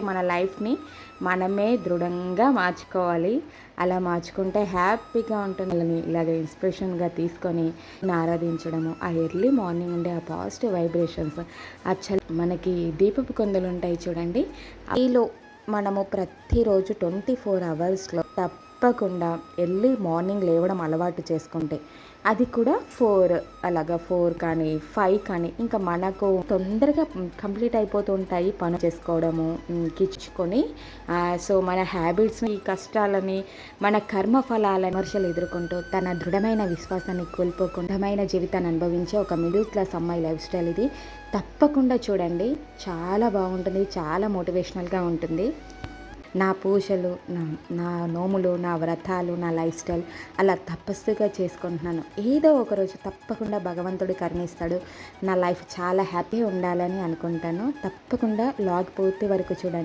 మన లైఫ్ని మనమే దృఢంగా మార్చుకోవాలి. అలా మార్చుకుంటే హ్యాపీగా ఉంటుంది. ఇలాగ ఇన్స్పిరేషన్గా తీసుకొని ఆరాధించడము ఆ ఎర్లీ మార్నింగ్ ఉండే ఆ పాజిటివ్ వైబ్రేషన్స్ ఆ మనకి దీపపు కొందలు ఉంటాయి చూడండి. ఈలో మనము ప్రతిరోజు ట్వంటీ ఫోర్ అవర్స్లో తప్పకుండా ఎర్లీ మార్నింగ్ లేవడం అలవాటు చేసుకుంటే అది కూడా ఫోర్ అలాగా ఫోర్ కానీ ఫైవ్ కానీ ఇంకా మనకు తొందరగా కంప్లీట్ అయిపోతుంటాయి పని చేసుకోవడము కిచ్చుకొని. సో మన హ్యాబిట్స్ని కష్టాలని మన కర్మ ఫలాల విమర్శలు ఎదుర్కొంటూ తన దృఢమైన విశ్వాసాన్ని కోల్పోకుండా జీవితాన్ని అనుభవించే ఒక మిడిల్ క్లాస్ అమ్మాయి లైఫ్ స్టైల్ ఇది. తప్పకుండా చూడండి. చాలా బాగుంటుంది చాలా మోటివేషనల్గా ఉంటుంది. నా పూజలు నా నా నోములు నా వ్రతాలు నా లైఫ్ స్టైల్ అలా తపస్సుగా చేసుకుంటున్నాను. ఏదో ఒకరోజు తప్పకుండా భగవంతుడు కరుణిస్తాడు. నా లైఫ్ చాలా హ్యాపీ ఉండాలని అనుకుంటాను. తప్పకుండా లాగ్ పూర్తి వరకు చూడండి.